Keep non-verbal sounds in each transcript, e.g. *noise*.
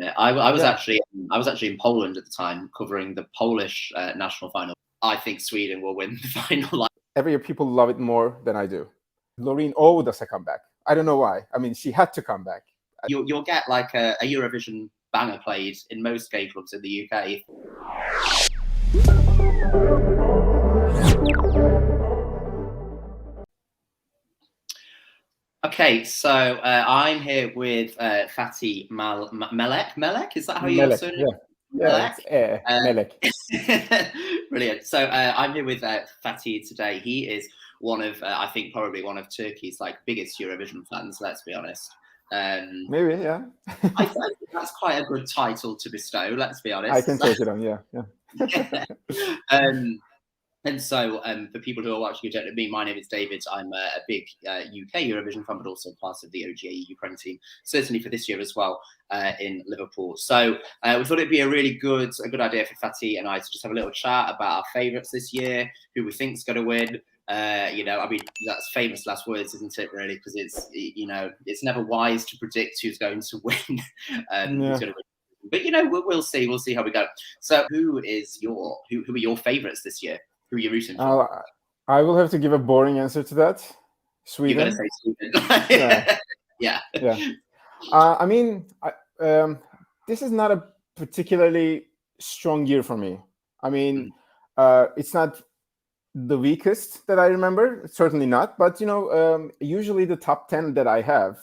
Yeah, I, I was Yeah. actually I was actually in Poland at the time covering the Polish uh, national final. I think Sweden will win *laughs* the final. Every year, people love it more than I do. Loreen O does a comeback. I don't know why. I mean, she had to come back. you'll, you'll get like a, a Eurovision banger played in most gay clubs in the UK. Okay, so uh, I'm here with uh, Fatih Mal- Ma- Melek. Melek, is that how you Melek, say yeah. Yeah, Uh, Melek. *laughs* Brilliant. So uh, I'm here with uh, Fatih today. He is one of, uh, I think, probably one of Turkey's like biggest Eurovision fans. Let's be honest. Um, Maybe, yeah. I think that's quite a good title to bestow. Let's be honest. I can take it on, yeah. yeah. *laughs* um, and so, um, for people who are watching who don't know me, my name is David. I'm a, a big uh, UK Eurovision fan, but also part of the OGA Ukraine team, certainly for this year as well uh, in Liverpool. So uh, we thought it'd be a really good, a good idea for Fatih and I to just have a little chat about our favourites this year, who we think's going to win. Uh, you know, I mean, that's famous last words, isn't it? Really, because it's you know, it's never wise to predict who's going to *laughs* win. um, who's gonna win. But you know, we'll, we'll see. We'll see how we go. So, who is your who, who are your favourites this year? Who are you rooting for? Uh, I will have to give a boring answer to that. You're going to Sweden. say Sweden. *laughs* Yeah. yeah. yeah. Uh, I mean, I, um, this is not a particularly strong year for me. I mean, uh, it's not the weakest that I remember, certainly not. But you know, um, usually the top ten that I have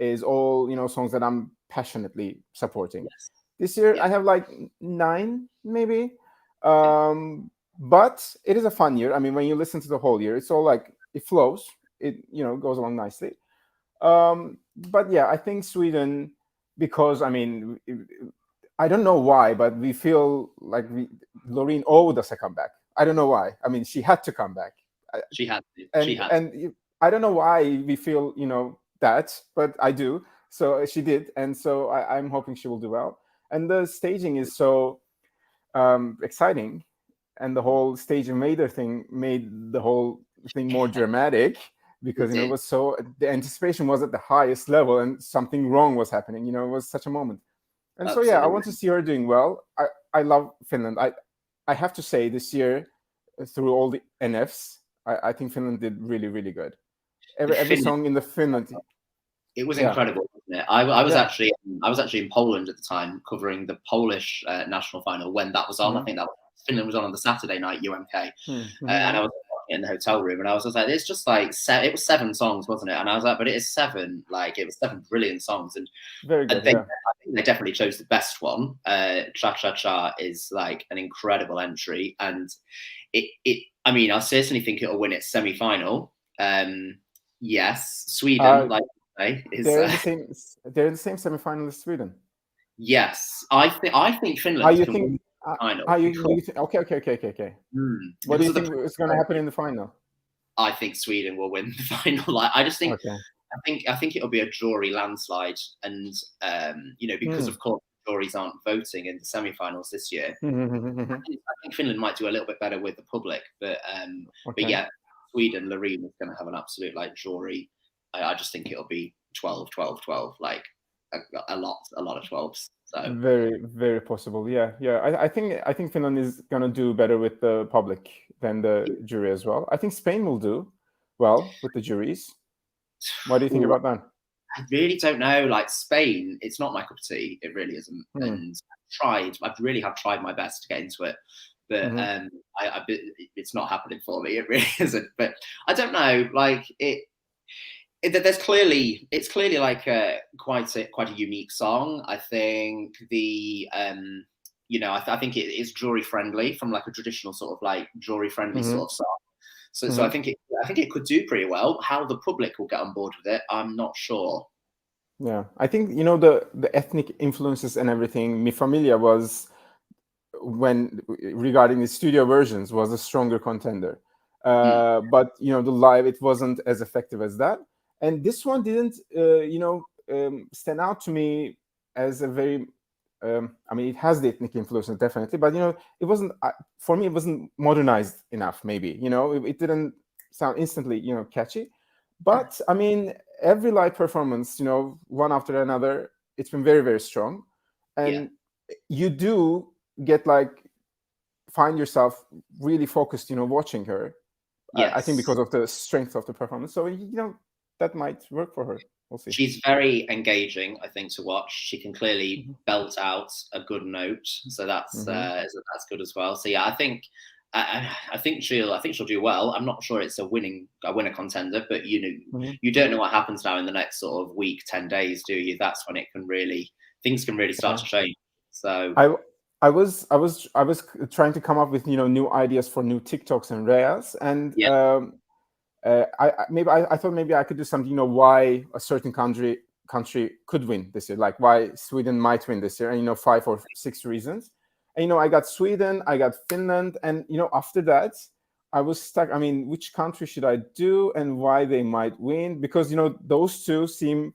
is all you know songs that I'm passionately supporting. Yes. This year Yeah. I have like nine, maybe. Um, but it is a fun year. I mean, when you listen to the whole year, it's all like it flows. It you know goes along nicely. Um, but yeah, I think Sweden because I mean, I don't know why, but we feel like we, Loreen O does a comeback. I don't know why. I mean, she had to come back, She had to. and she had to. and I don't know why we feel you know that, but I do. So she did, and so I, I'm hoping she will do well. And the staging is so um, exciting, and the whole stage invader thing made the whole thing more *laughs* dramatic because you know it was so the anticipation was at the highest level and something wrong was happening. You know, it was such a moment. And so yeah, I want to see her doing well. I I love Finland. I I have to say this year uh, through all the NFs, I, I think Finland did really really good. Every every song in the Finland It was Yeah. incredible, wasn't it? I, I was Yeah. actually I was actually in Poland at the time covering the Polish uh, national final when that was on. I Mhm. think that was, Finland was on on the Saturday night UMK, Hmm, uh, and I was in the hotel room, and I was just like, "It's just like se- it was seven songs, wasn't it?" And I was like, "But it is seven, like it was seven brilliant songs." And very I good. think, Yeah. I think they definitely chose the best one. Uh, Cha Cha Cha is like an incredible entry, and it, it. I mean, I certainly think it'll win its semi final. Um, yes, Sweden, Uh, like say, is They're in uh, the same. They're in the same semifinal as Sweden. yes. I think I think Finland How you think? The final. How you, you think, okay, okay, okay, okay, okay. Hmm, What do you think the- is going to happen in the final? I think Sweden will win *laughs* the final. Like, I just think Okay. I think I think it'll be a jury landslide, and um, you know because Hmm. of course juries aren't voting in the semi-finals this year. *laughs* I think- Finland might do a little bit better with the public, but um, but yeah, Sweden, Loreen is going to have an absolute like jury. I, I just think it'll be 12, 12, 12, like a, a lot, a lot of 12s. So Very, very possible. Yeah, yeah. I, I think I think Finland is gonna do better with the public than the jury as well. I think Spain will do well with the juries. What do you think Ooh, about that? I really don't know. Like Spain, it's not my cup of tea. It really isn't. Hmm. And I've tried. I really have tried my best to get into it, but Mhm. um, I, I, it's not happening for me. It really *laughs* isn't. But I don't know. Like it. It there's clearly it's clearly like a quite a quite a unique song. I think the um, you know I, th- I think it is jury friendly from like a traditional sort of like jury friendly Mhm. sort of song. So, so I think it I think it could do pretty well. How the public will get on board with it, I'm not sure. Yeah, I think you know the the ethnic influences and everything. Mi Familia was when regarding the studio versions was a stronger contender, uh, but you know the live it wasn't as effective as that. And this one didn't, uh, you know, um, stand out to me as a very. Um, I mean, it has the ethnic influence definitely, but you know, it wasn't uh, for me. It wasn't modernized enough. Maybe you know, it, it didn't sound instantly, you know, catchy. But I mean, every live performance, you know, one after another, it's been very, very strong. and you do get like find yourself really focused you know watching her yes. I, I think because of the strength of the performance so you know that might work for her we'll see she's very engaging i think to watch she can clearly Mhm. belt out a good note so that's Mhm. uh so that's good as well so yeah i think I, I think she'll. I think she'll do well. I'm not sure it's a winning a winner contender, but you know, Mhm. you don't know what happens now in the next sort of week, ten days, do you? That's when it can really things can really start to change. So I I was I was I was trying to come up with you know new ideas for new TikToks and reels, and um, uh, I, I maybe I, I thought maybe I could do something. You know why a certain country country could win this year, like why Sweden might win this year, and you know five or six reasons. And you know I got Sweden, I got Finland, and you know after that I was stuck. I mean, which country should I do, and why they might win? Because you know those two seem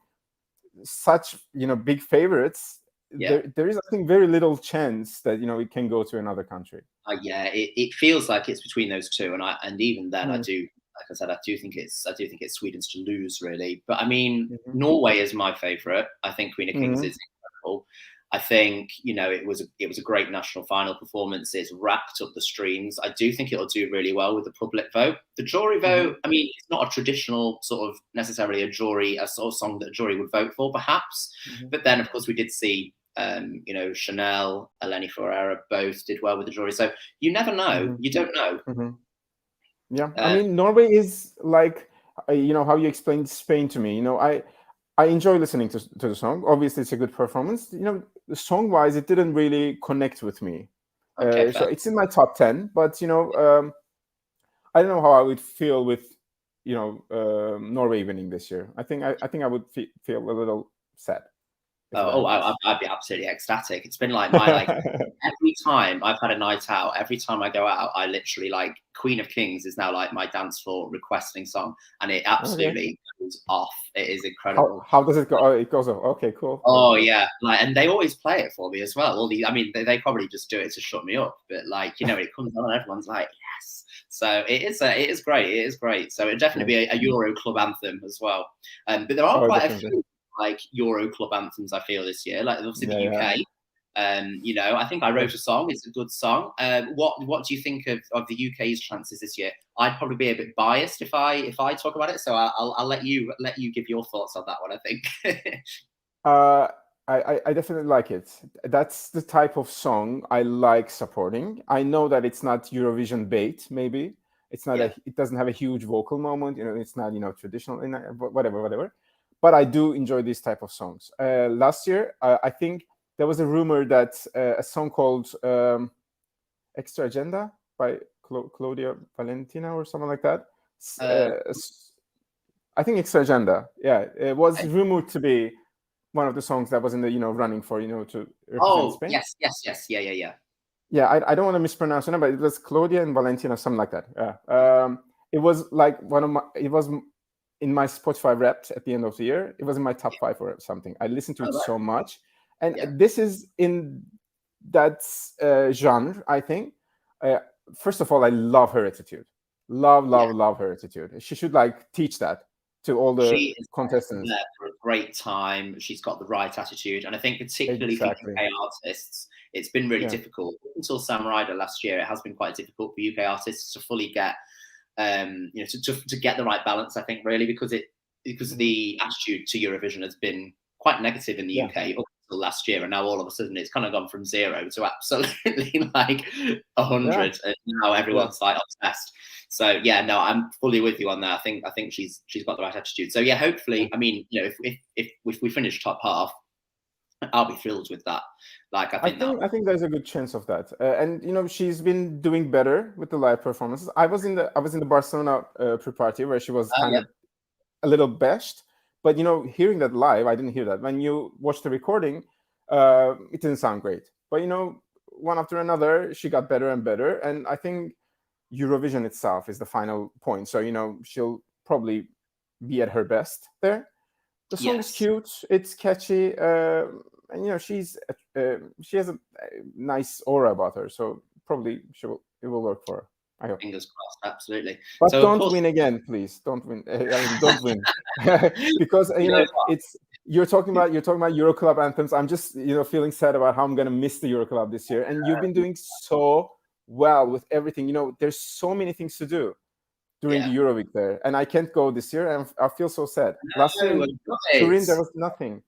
such you know big favorites Yeah. there, there is i think very little chance that you know it can go to another country uh, yeah, it, it feels like it's between those two, and I and even then I Mm. do. Like I said, I do think it's I do think it's Sweden's to lose really. But I mean, Mhm. Norway is my favourite. I think Queen of Kings Mhm. is incredible. I think you know it was a, it was a great national final performance. It's wrapped up the streams. I do think it'll do really well with the public vote. The jury vote, I mean, it's not a traditional sort of necessarily a jury a sort of song that a jury would vote for, perhaps. Mhm. But then, of course, we did see um, you know Chanel, Eleni Ferreira both did well with the jury. So you never know. Mhm. You don't know. Yeah. Uh, i mean norway is like uh, you know how you explained spain to me you know i i enjoy listening to, to the song. Obviously it's a good performance. You know song wise it didn't really connect with me. Okay, uh, so it's in my top 10 but you know um i don't know how i would feel with you know um, norway winning this year. I think i, I think i would fe- feel a little sad Oh, oh I, I'd be absolutely ecstatic. It's been like my like *laughs* every time I've had a night out, every time I go out, I literally like Queen of Kings is now like my dance floor requesting song, and it absolutely goes off. It is incredible. how, how does it go oh it goes off okay cool Oh yeah, like and they always play it for me as well. All the, I mean, they, they probably just do it to shut me up, but like you know, it comes on, and everyone's like, yes. So it is, a, it is great. It is great. So it'd definitely be a, a Euro club anthem as well. Um, but there are Oh, quite a few like Euro club anthems. I feel this year, like obviously the Yeah, UK. Um, you know, I think I wrote a song. It's a good song. Um, what What do you think of, of the UK's chances this year? I'd probably be a bit biased if I if I talk about it. So I'll I'll, I'll let you let you give your thoughts on that one. I think. *laughs* Uh, I, I- definitely like it. That's the type of song I like supporting. I know that it's not Eurovision bait. Maybe it's not. Yeah. A, it doesn't have a huge vocal moment. You know, it's not you know traditional. in Whatever, whatever. But I do enjoy these type of songs. Uh, last year, uh, I think there was a rumor that uh, a song called um, "Extra Agenda" by Cla- Claudia Valentina or something like that. Uh, uh, I think "Extra Agenda." Yeah, it was rumored to be one of the songs that was in the you know running for you know to represent oh Spain. yes, yes, yes, yeah, yeah, yeah. Yeah, I, I don't want to mispronounce name, but it was Claudia and Valentina, something like that. Yeah. Um, it was like one of my. It was in my Spotify Wrapped at the end of the year. It was in my top five or something. I listened to Oh, it right. so much, and Yeah. this is in that uh, genre. I think. Uh, first of all, I love her attitude. Love, love, love her attitude. She should like teach that to all the She is contestants. there for a great time. She's got the right attitude, and I think particularly Exactly. for UK artists, it's been really Yeah. difficult until Sam Ryder last year. It has been quite difficult for UK artists to fully get, um, you know, to, to, to get the right balance. I think really because it because the attitude to Eurovision has been quite negative in the Yeah. UK up until last year, and now all of a sudden it's kind of gone from zero to absolutely *laughs* like a hundred, and now everyone's like obsessed. So yeah, no, I'm fully with you on that. I think I think she's she's got the right attitude. So yeah, hopefully, I mean, you know, if if if, if we finish top half, *laughs* I'll be thrilled with that. Like I I think, think I think there's a good chance of that, uh, and you know she's been doing better with the live performances. I was in the I was in the Barcelona uh, pre-party where she was Oh, kind yeah. of a little bashed, but you know hearing that live, I didn't hear that. When you watch the recording, uh, it didn't sound great. But you know, one after another, she got better and better, and I think Eurovision itself is the final point. So you know she'll probably be at her best there. The song is Yes. cute. It's catchy. Uh, and you know she's uh, she has a, nice aura about her, so probably she will it will work for her. I hope. fingers crossed, absolutely. But So, don't course- win again, please. Don't win. uh, I mean, don't win *laughs* *laughs* because you You know know it's you're talking about you're talking about Euroclub anthems. I'm just you know feeling sad about how I'm gonna miss the Euroclub this year. And you've been doing so well with everything. You know, there's so many things to do during Yeah. the Euro there, and I can't go this year, and I feel so sad. Last year No. Turin, there was nothing.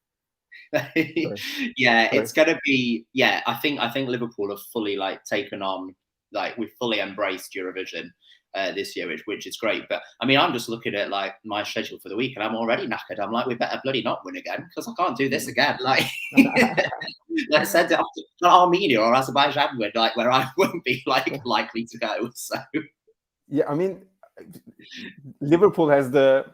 *laughs* yeah, Sorry. it's gonna be yeah. I think I think Liverpool have fully like taken on like we've fully embraced Eurovision uh, this year, which which is great. But I mean, I'm just looking at like my schedule for the week, and I'm already knackered. I'm like, we better bloody not win again because I can't do this again. Like, let's send it off to to Armenia or Azerbaijan, where like where I *laughs* won't be like likely to go. *laughs* So Yeah, I mean, Liverpool has the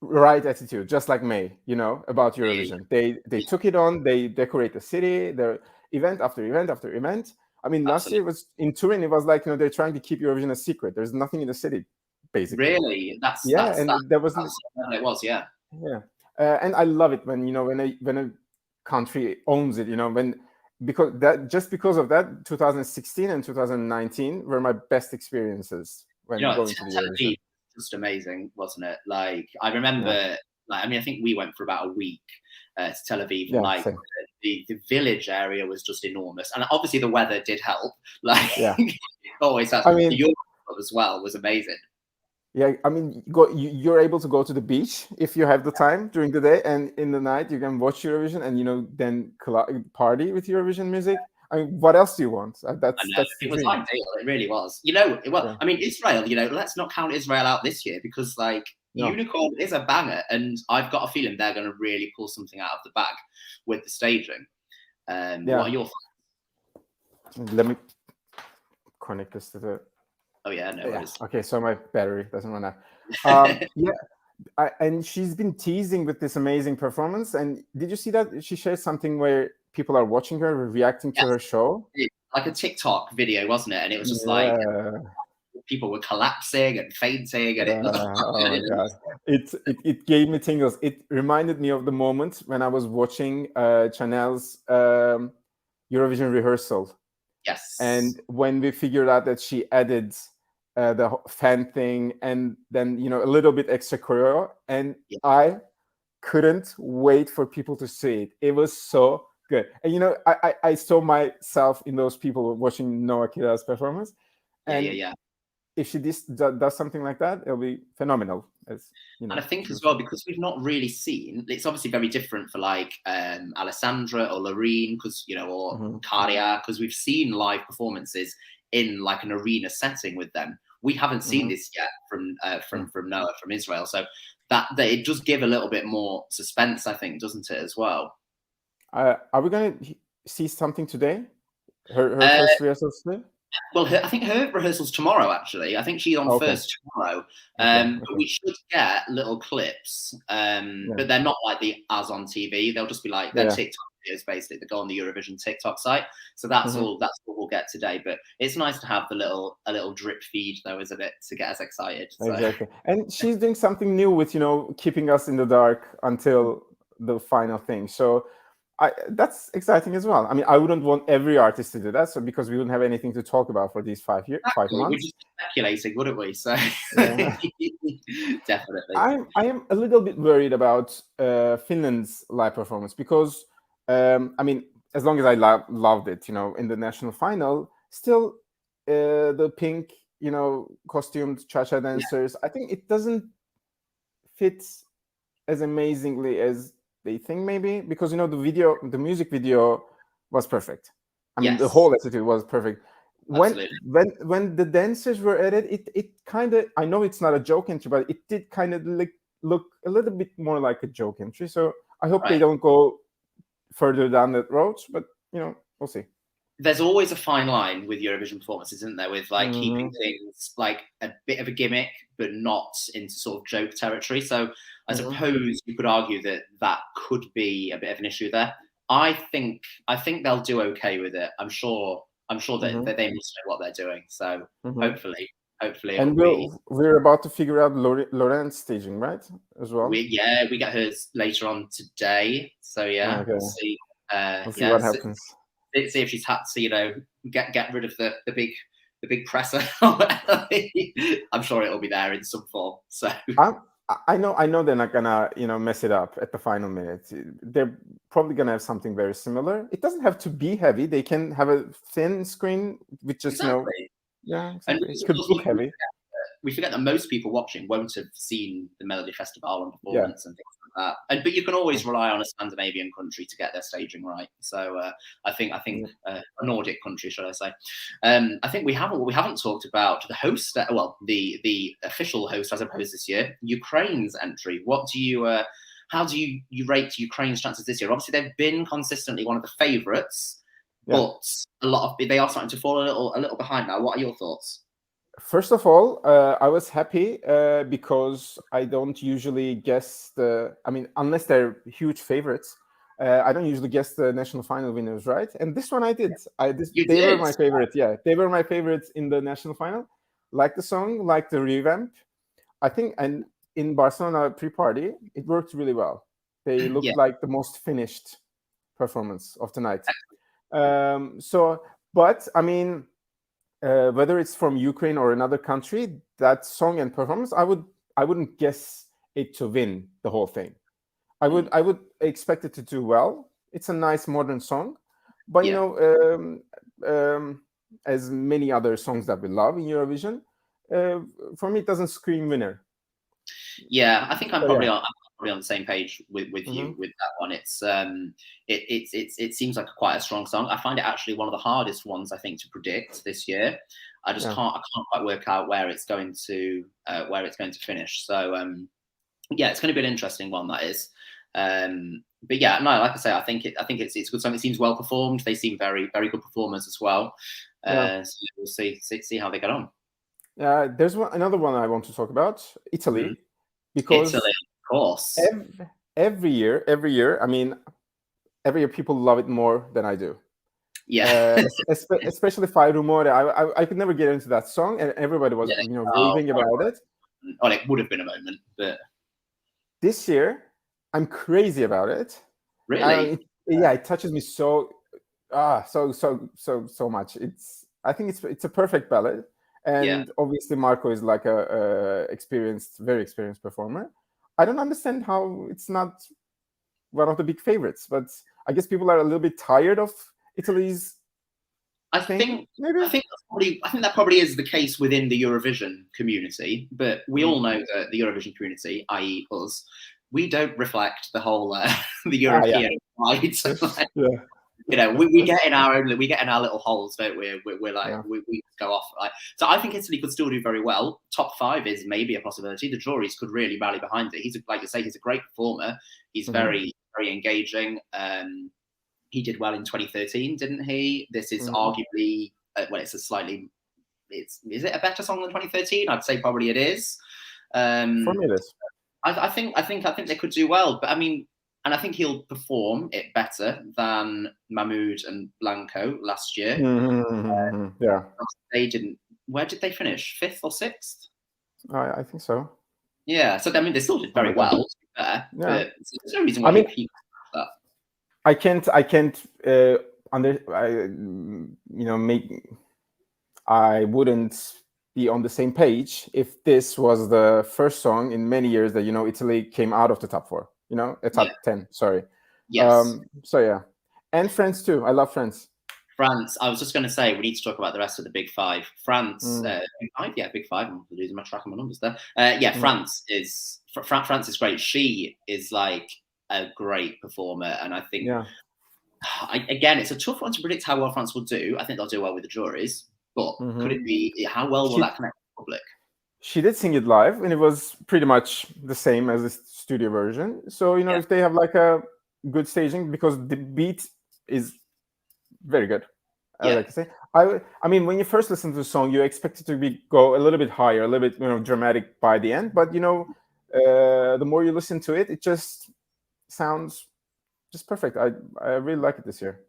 right attitude, just like May, you know, about Eurovision. They they took it on. They decorate the city. They're event after event after event. I mean, last year was in Turin. It was like you know they're trying to keep Eurovision a secret. There's nothing in the city, basically. really, that's Yeah, that's, and that's, there was that's it was. Yeah, yeah, uh, and I love it when you know when a when a country owns it. You know when because that just because of that, 2016 and 2019 were my best experiences when you know, going Tel to the Eurovision. Just amazing, wasn't it? Like I remember, like I mean, I think we went for about a week uh, to Tel Aviv, Yeah, like same. the, the village area was just enormous, and obviously the weather did help. *laughs* Like, Yeah. *laughs* always has. I mean- the Euro as well was amazing. Yeah, I mean, go, you, you're able to go to the beach if you have the time during the day, and in the night you can watch Eurovision, and you know then party with Eurovision music. I mean, what else do you want? Uh, That's that's it was ideal. It really was. You know, well, Yeah. I mean, Israel. You know, let's not count Israel out this year because like No. Unicorn is a banger, and I've got a feeling they're going to really pull something out of the bag with the staging. Um, Yeah. What are your? Let me connect this to the. Oh yeah, no yeah. worries. Okay, so my battery doesn't run out. Um, *laughs* yeah, I, and she's been teasing with this amazing performance. And did you see that she shared something where people are watching her, reacting to her show? like a TikTok video, wasn't it? And it was just like people were collapsing and fainting, and it. Uh, *laughs* oh my god! It, it it gave me tingles. It reminded me of the moment when I was watching uh, Chanel's um, Eurovision rehearsal, yes. and when we figured out that she added uh, the fan thing, and then you know a little bit extra choreo, and Yeah. I couldn't wait for people to see it. It was so good, and you know I I, I saw myself in those people watching Noah Kira's performance, yeah, and yeah, yeah. if she dis- do- does something like that, it'll be phenomenal. As you know, And I think as well because we've not really seen. It's obviously very different for like um, Alessandra or Loreen, because you know, or Mhm. Karia, because we've seen live performances in like an arena setting with them. We haven't seen Mhm. this yet from uh, from Mm. from Noah from Israel, so that, that it does give a little bit more suspense, I think, doesn't it as well? Uh, are we going to see something today? Her, her Uh, first rehearsals today? Well, her, I think her rehearsal's tomorrow. Actually, I think she's on Okay. first tomorrow. Um, okay. But we should get little clips, um, Yeah. but they're not like the as on TV. They'll just be like they're Yeah. TikTok videos, basically. They go on the Eurovision TikTok site. So that's Mhm. all. That's what we'll get today. But it's nice to have the little a little drip feed, though, isn't it, to get us excited? So. Exactly. And she's doing something new with, you know, keeping us in the dark until the final thing. So I, that's exciting as well. I mean, I wouldn't want every artist to do that, so because we wouldn't have anything to talk about for these five years, five months. We're just speculating, wouldn't we? So Yeah. *laughs* definitely. I'm I am a little bit worried about uh, Finland's live performance because um, I mean, as long as I lo- loved it, you know, in the national final, still uh, the pink, you know, costumed cha-cha dancers. I think it doesn't fit as amazingly as they think, maybe because you know the video, the music video was perfect. I mean, the whole attitude was perfect. When Absolutely. when when the dancers were added, it it kind of I know it's not a joke entry, but it did kind of look look a little bit more like a joke entry. So I hope they don't go further down that road. But you know, we'll see. there's always a fine line with Eurovision performances, isn't there? With like keeping Mm-hmm. things like a bit of a gimmick, but not into sort of joke territory. So I Mhm. suppose you could argue that that could be a bit of an issue there. I think I think they'll do okay with it. I'm sure. I'm sure that, Mhm. that they must know what they're doing. So Mhm. hopefully, hopefully, And be, we'll, we're about to figure out Loren's staging, right? As well. we, yeah, we get hers later on today. So yeah, Okay. we'll see. Uh, we'll see yeah, what happens. see if she's had to, you know, get get rid of the the big the big presser. *laughs* I'm sure it'll be there in some form. So I'm I know, I know they're not gonna, you know, mess it up at the final minute. They're probably gonna have something very similar. It doesn't have to be heavy. They can have a thin screen with just exactly. know, yeah, And exactly. it could look heavy. We forget that most people watching won't have seen the Melody Festival and performance and things like that. And but you can always rely on a Scandinavian country to get their staging right. So uh, I think I think uh, a Nordic country, should I say? Um, I think we haven't we haven't talked about the host. Uh, well, the the official host, I suppose, this year, Ukraine's entry. What do you? Uh, how do you, you rate Ukraine's chances this year? Obviously, they've been consistently one of the favourites, Yeah. but a lot of they are starting to fall a little a little behind now. What are your thoughts? First of all, uh, I was happy uh, because I don't usually guess the. I mean, unless they're huge favorites, uh, I don't usually guess the national final winners, right? And this one I did. I this, You they were my favorite. Yeah, they were my favorites in the national final. Like the song, like the revamp. I think, and in Barcelona pre-party, it worked really well. They *clears throat* looked Yeah. like the most finished performance of the night. Um, so, but I mean, uh, whether it's from Ukraine or another country, that song and performance, I would I wouldn't guess it to win the whole thing. I would I would expect it to do well. It's a nice modern song, but you know, um, um, as many other songs that we love in Eurovision, uh, for me it doesn't scream winner. Yeah, I think I'm probably yeah. on probably on the same page with, with you Mhm. with that one. It's um it it's it's it seems like a quite a strong song. I find it actually one of the hardest ones I think to predict this year. I just Yeah. can't I can't quite work out where it's going to uh, where it's going to finish. So um yeah, it's going to be an interesting one that is. Um but yeah, no, like I say, I think it I think it's it's good song. It seems well performed. They seem very very good performers as well. Uh, Yeah. so we'll see, see see how they get on. Uh, there's one another one I want to talk about, Italy, Mhm. because Italy, course. ev- every year, every year, I mean, every year people love it more than I do. yeah. uh, *laughs* espe- especially Fai Rumore. I, I I could never get into that song, and everybody was Yeah. you know Oh, raving about it. well, it would have been a moment, but This year, I'm crazy about it. really, it- yeah, it touches me so ah so so so so much. It's I think it's it's a perfect ballad, and Yeah. obviously Marco is like a, a experienced, very experienced performer. I don't understand how it's not one of the big favorites, but I guess people are a little bit tired of Italy's I thing. think maybe I think that's probably I think that probably is the case within the Eurovision community. But we Mm. all know that the Eurovision community, i.e., us, we don't reflect the whole uh, *laughs* the Ah, yeah. European. Like, *laughs* *laughs* yeah. You know, we, we get in our own we get in our little holes, don't we? We're, we're like Yeah. we, we go off. Like, so I think Italy could still do very well. Top five is maybe a possibility. The juries could really rally behind it. He's a, like you say, he's a great performer. He's Mhm. very very engaging. Um, he did well in 2013, didn't he? This is Mhm. arguably uh, well, it's a slightly it's is it a better song than 2013? I'd say probably it is. Um, For me, it is. I, I think I think I think they could do well, but I mean, and I think he'll perform it better than Mahmoud and Blanco last year. Mhm, yeah, They didn't. Where did they finish? Fifth or sixth? I, I think so. Yeah. So I mean, they still did very well. To be fair, Yeah. but there's no reason why I mean- he, I can't. I can't. Uh, under. I, you know, make. I wouldn't be on the same page if this was the first song in many years that you know Italy came out of the top four. You know, a top Yeah. ten. Sorry. yes. Um. So yeah, and France too. I love France. France. I was just going to say we need to talk about the rest of the big five. France, Mm. uh, big five, yeah, big five. I'm losing my track of my numbers there. Uh, yeah, Mm. France is Fr- Fr- France is great. She is like a great performer, and I think Yeah. I, again, it's a tough one to predict how well France will do. I think they'll do well with the juries, but Mhm. could it be how well will She- that connect with the public? She did sing it live, and it was pretty much the same as the studio version. So you know, Yeah. if they have like a good staging, because the beat is very good. I Yeah. like to say. I I mean, when you first listen to the song, you expect it to be go a little bit higher, a little bit you know dramatic by the end. But you know, uh, the more you listen to it, it just sounds just perfect. I I really like it this year.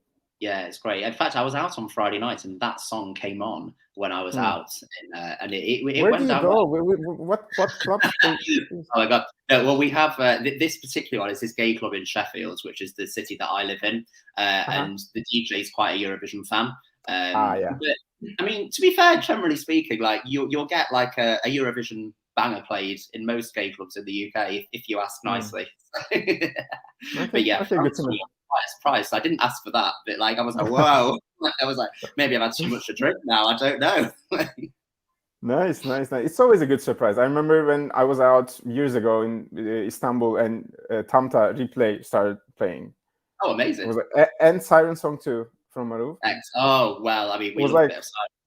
Yeah, it's great. In fact, I was out on Friday night, and that song came on when I was Hmm. out, and, uh, and it, it, it Where went do you down. go? Where- where- what what club? *laughs* Oh my god! No, well, we have uh, th- this particular one is this gay club in Sheffield, which is the city that I live in, uh, Uh-huh. and the DJ is quite a Eurovision fan. Um, Ah, yeah. But I mean, to be fair, generally speaking, like you you'll get like a, a Eurovision banger played in most gay clubs in the UK, if, if you ask nicely. *laughs* Mm. okay, but yeah, okay, good to know. quite surprised. I didn't ask for that, but like I was like, whoa. *laughs* I was like, maybe I've had too much to drink now. I don't know. *laughs* Nice, nice, nice. It's always a good surprise. I remember when I was out years ago in uh, Istanbul and uh, Tamta replay started playing. Oh, amazing. like, and Siren Song too from Maruf. Oh well, I mean, we was like-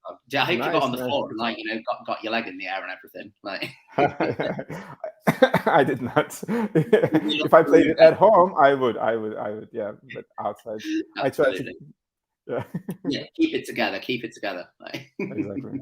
bit of side. Yeah, I hope you got on the nice. floor and like you know got, got your leg in the air and everything. Like *laughs* I did not. *laughs* if I played it at home, I would, I would, I would. Yeah, but outside, I tried to. Absolutely. Yeah, Yeah, keep it together. Keep it together. Like, *laughs* exactly.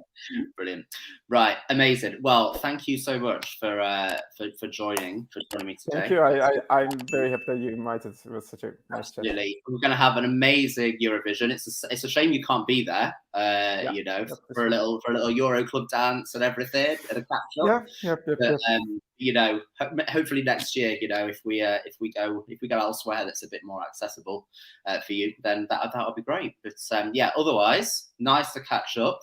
Brilliant. Right, amazing. Well, thank you so much for uh for, for joining for joining me today. Thank you. I, I, I'm very happy that you invited. It was such a nice Chat. We're going to have an amazing Eurovision. It's a, it's a shame you can't be there. Uh, you know, for for a little for a little Euro club dance and everything and a catch up. Yeah, yep, yep, But yep. um, you know, hopefully next year, you know, if we uh, if we go if we go elsewhere that's a bit more accessible uh, for you, then that that would be great. But um, yeah, otherwise, nice to catch up.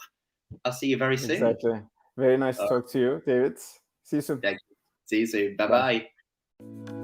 I'll see you very soon. Exactly. Very nice to Uh, talk to you, David. See you soon. See you soon. Bye Bye. bye.